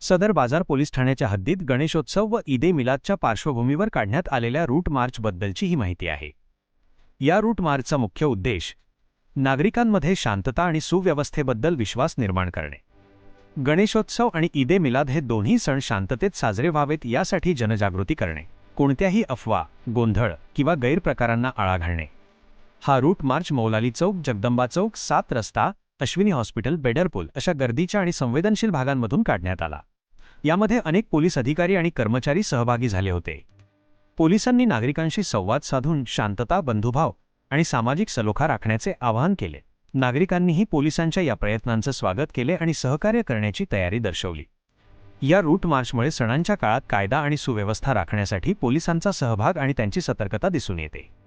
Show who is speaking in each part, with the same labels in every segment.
Speaker 1: सदर बाजार पोलीस ठाण्याच्या हद्दीत गणेशोत्सव व ईदे मिलादच्या पार्श्वभूमीवर काढण्यात आलेल्या रूट मार्चबद्दलची ही माहिती आहे. या रूट मार्चचा मुख्य उद्देश नागरिकांमध्ये शांतता आणि सुव्यवस्थेबद्दल विश्वास निर्माण करणे. गणेशोत्सव आणि ईदे मिलाद हे दोन्ही सण शांततेत साजरे व्हावेत यासाठी जनजागृती करणे कोणत्याही अफवा गोंधळ किंवा गैरप्रकारांना आळा घालणे. हा रूट मार्च मौलाली चौक जगदंबा चौक सात रस्ता अश्विनी हॉस्पिटल बेडरपूल अशा गर्दीच्या आणि संवेदनशील भागांमधून काढण्यात आला. यामध्ये अनेक पोलीस अधिकारी आणि कर्मचारी सहभागी झाले होते. पोलिसांनी नागरिकांशी संवाद साधून शांतता बंधुभाव आणि सामाजिक सलोखा राखण्याचे आवाहन केले. नागरिकांनीही पोलिसांच्या या प्रयत्नांचं स्वागत केले आणि सहकार्य करण्याची तयारी दर्शवली. या रूट मार्चमुळे सणांच्या काळात कायदा आणि सुव्यवस्था राखण्यासाठी पोलिसांचा सहभाग आणि त्यांची सतर्कता दिसून येते.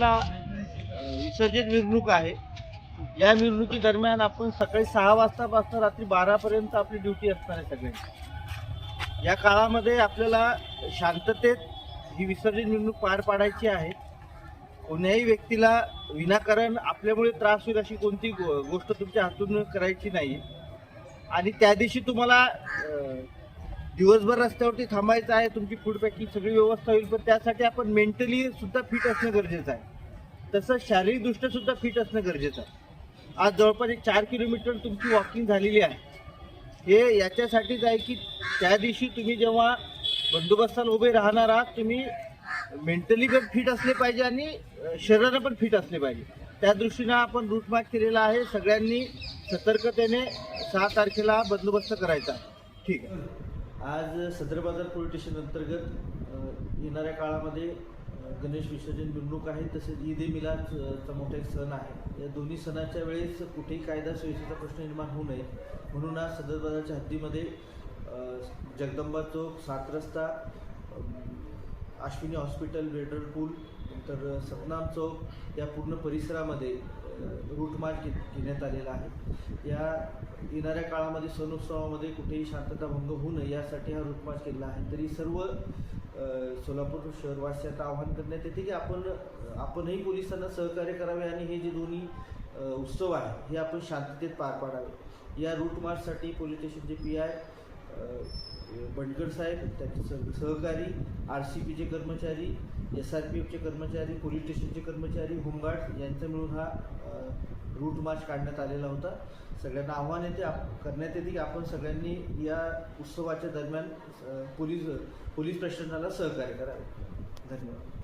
Speaker 2: तारखेला विसर्जित मिरवणूक आहे. या मिरवणुकी दरम्यान आपण सकाळी सहा वाजतापासून रात्री बारापर्यंत आपली ड्युटी असणार आहे सगळ्यांची. या काळामध्ये आपल्याला शांततेत ही विसर्जन मिरवणूक पार पाडायची आहे. कोण्याही व्यक्तीला विनाकारण आपल्यामुळे त्रास होईल अशी कोणती गो- गोष्ट तुमच्या हातून करायची नाही आणि त्या दिवशी तुम्हाला दिवसभर रस्त्यावरती थांबायचं आहे तुमची फूड पॅकिंग सगळी व्यवस्था होईल पण त्यासाठी आपण मेंटली सुद्धा फिट असणं गरजेचं आहे. तसं शारीरिकदृष्ट्या सुद्धा फिट असणं गरजेचं आहे. आज जवळपास एक चार किलोमीटर तुमची वॉकिंग झालेली आहे. हे याच्यासाठीच आहे की त्या दिवशी तुम्ही जेव्हा बंदोबस्ताला उभे राहणार आहात तुम्ही मेंटली पण फिट असले पाहिजे आणि अं, शरीरानं पण फिट असले पाहिजे. त्या दृष्टीनं आपण रूटमार्क केलेला आहे. सगळ्यांनी सतर्कतेने सहा तारखेला बंदोबस्त करायचा ठीक आहे. आज सदर बाजार पोलीस स्टेशन अंतर्गत येणाऱ्या काळामध्ये गणेश विसर्जन मिरवणूक आहे तसेच ईद ए मिलादचा मोठा एक सण आहे. या दोन्ही सणाच्या वेळेस कुठेही कायदा सुव्यवस्थेचा प्रश्न निर्माण होऊ नये. म्हणून आज सदर बाजारच्या हद्दीमध्ये जगदंबा चौक सात रस्ता अश्विनी हॉस्पिटल वेडर पूल नंतर सतनाम चौक या पूर्ण परिसरामध्ये रूट मार्च घे- घेण्यात आलेला आहे. या येणाऱ्या काळामध्ये सण उत्सवामध्ये कुठेही शांतता भंग होऊ नये यासाठी हा रूट मार्च केलेला आहे. तरी सर्व सोलापूर शहरवासियांना आवाहन करण्यात येते की आपण आपणही पोलिसांना सहकार्य करावे आणि हे जे दोन्ही उत्सव आहे हे आपण शांततेत पार पाडावे. या रूट मार्चसाठी पोलीस स्टेशनचे पी आय बंडगड साहेब त्याचे सह सहकारी आर सी पीचे कर्मचारी एस आर पी एफचे कर्मचारी पोलीस स्टेशनचे कर्मचारी होमगार्ड यांचं मिळून हा रूट मार्च काढण्यात आलेला होता. सगळ्यांना आव्हान येते आप करण्यात येते की आपण सगळ्यांनी या उत्सवाच्या दरम्यान पोलीस पोलीस प्रशासनाला सहकार्य करावे. धन्यवाद.